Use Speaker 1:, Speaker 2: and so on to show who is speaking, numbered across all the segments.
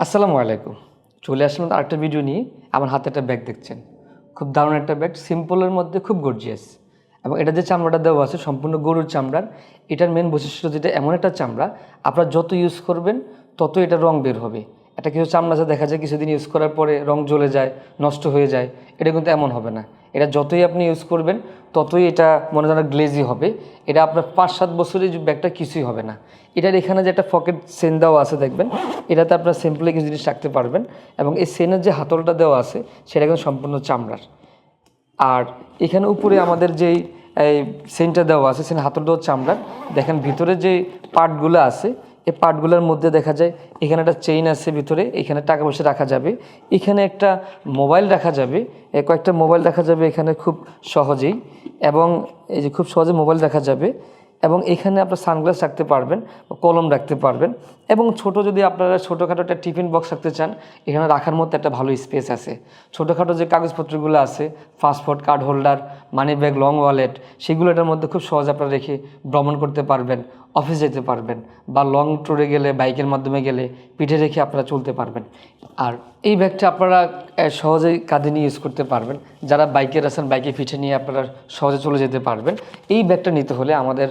Speaker 1: আসসালামু আলাইকুম। চলে আসলাম আরেকটা ভিডিও নিয়ে। আমার হাতে একটা ব্যাগ দেখছেন। খুব দারুণ একটা ব্যাগ সিম্পলের মধ্যে খুব গর্জিয়াস এবং এটা যে চামড়াটা দেওয়া আছে, সম্পূর্ণ গরুর চামড়ার, এটার মেন বৈশিষ্ট্য যেটা, এমন একটা চামড়া, আপনারা যত ইউজ করবেন তত এটা রং বের হবে। এটা কিছু চামড়া যা দেখা যায় কিছুদিন ইউজ করার পরে রং জ্বলে যায়, নষ্ট হয়ে যায়। এটা কিন্তু এমন হবে না। এটা যতই আপনি ইউজ করবেন, ততই এটা মনে হয় গ্লেজি হবে। এটা আপনার পাঁচ সাত বছরের ব্যাগটা কিছুই হবে না। এটার এখানে যে একটা পকেট সেন দেওয়া আছে দেখবেন, এটাতে আপনার সিম্পলি কিছু জিনিস রাখতে পারবেন এবং এই সেনের যে হাতলটা দেওয়া আছে, সেটা কিন্তু সম্পূর্ণ চামড়ার। আর এখানে উপরে আমাদের যেই, এই সেন্টার দেওয়া আছে সেখানে হাতলটাও চামড়ার। দেখেন ভিতরে যে পার্টগুলো আছে এই পার্টগুলোর মধ্যে দেখা যায় এখানে একটা চেইন আছে ভিতরে, এখানে টাকা পয়সা রাখা যাবে, এখানে একটা মোবাইল রাখা যাবে কয়েকটা মোবাইল রাখা যাবে এখানে খুব সহজেই এবং এই যে খুব সহজে মোবাইল রাখা যাবে এবং এখানে আপনার সানগ্লাস রাখতে পারবেন, কলম রাখতে পারবেন এবং ছোট যদি আপনারা ছোটোখাটো একটা টিফিন বক্স রাখতে চান, এখানে রাখার মতো একটা ভালো স্পেস আছে। ছোটোখাটো যে কাগজপত্রগুলো আছে passport card holder money bag long wallet সেগুলো এটার মধ্যে খুব সহজে আপনারা রেখে ভ্রমণ করতে পারবেন অফিস যেতে পারবেন বা লং ট্যুরে গেলে বাইকের মাধ্যমে গেলে পিঠে রেখে আপনারা চলতে পারবেন। আর এই ব্যাগটা আপনারা সহজেই কাঁধে নিয়ে ইউজ করতে পারবেন। যারা বাইকের আছেন বাইকে পিঠে নিয়ে আপনারা সহজে চলে যেতে পারবেন। এই ব্যাগটা নিতে হলে আমাদের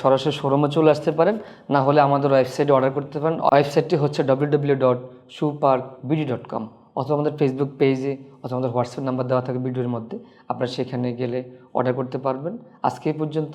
Speaker 1: সরাসরি শোরুমে চলে আসতে পারেন। না হলে আমাদের ওয়েবসাইটে অর্ডার করতে পারেন। ওয়েবসাইটটি হচ্ছে ডব্লিউ ডব্লিউ ডট সুপার্ক বিডি ডট কম অথবা আমাদের ফেসবুক পেজে অথবা আমাদের হোয়াটসঅ্যাপ নাম্বার দেওয়া থাকে ভিডিওর মধ্যে। আপনারা সেখানে গেলে অর্ডার করতে পারবেন। আজকে পর্যন্ত।